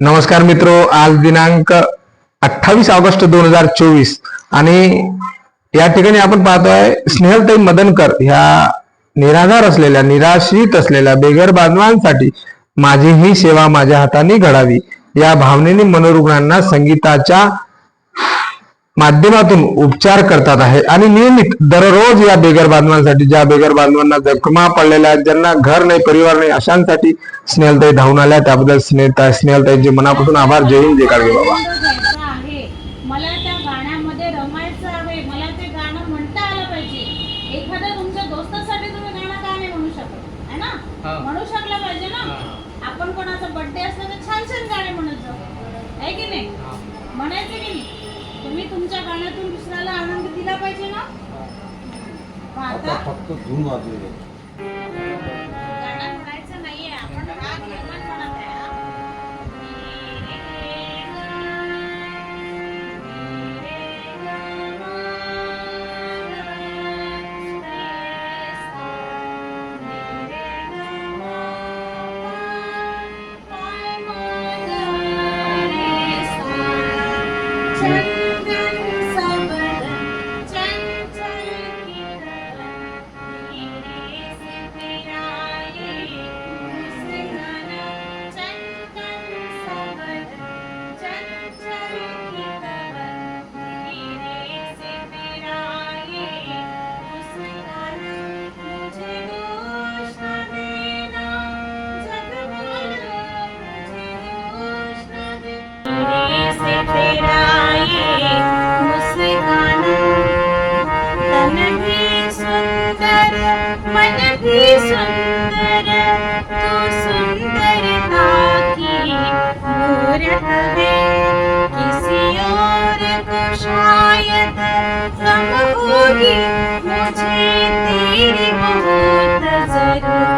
नमस्कार मित्रो आज दिनांक अठ्ठावीस ऑगस्ट दोन हजार चोवीस. आणि या ठिकाणी आपण पाहतोय स्नेहलताई मदनकर ह्या निराधार असलेल्या निराश्रित असलेल्या बेघर बांधवांसाठी माझी ही सेवा माझ्या हाताने घडावी. या भावनेने मनोरुग्णांना संगीताच्या माध्यमातून उपचार करतात आहे. आणि नियमित दररोज या बेघर बांधवांसाठी ज्या बेघर बांधवांना जखमा पडलेल्या आहेत ज्यांना घर नाही परिवार नाही अशांसाठी स्नेहलताई धावून आल्या. त्याबद्दल स्नेहता स्नेहलताईंचे मनापासून आभार. जय हिंद जय काळगे बाबा. आनंद घ्यायचा आहे मला त्या गाण्यामध्ये रमायचं आहे. मला ते गाणं म्हणता आलं पाहिजे. एखाद्या तुमच्या दोस्तासाठी तुम्ही गाणं का नाही म्हणू शकत? है ना. म्हणू शकलं पाहिजे ना. आपण कोणाचा बर्थडे असला तर छान छान गाणे म्हणत जाऊ. आहे की नाही? म्हणायचं की नाही? तुम्ही तुमच्या गाण्यातून दुसऱ्याला आनंद दिला पाहिजे ना मग आता आता फक्त धून वाजली आहे. गाणं म्हणायचं नाहीये आपण राग निर्माण म्हणत आहे हा. चंदन मुझे तेरी बहुत जरूरत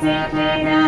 Sikhina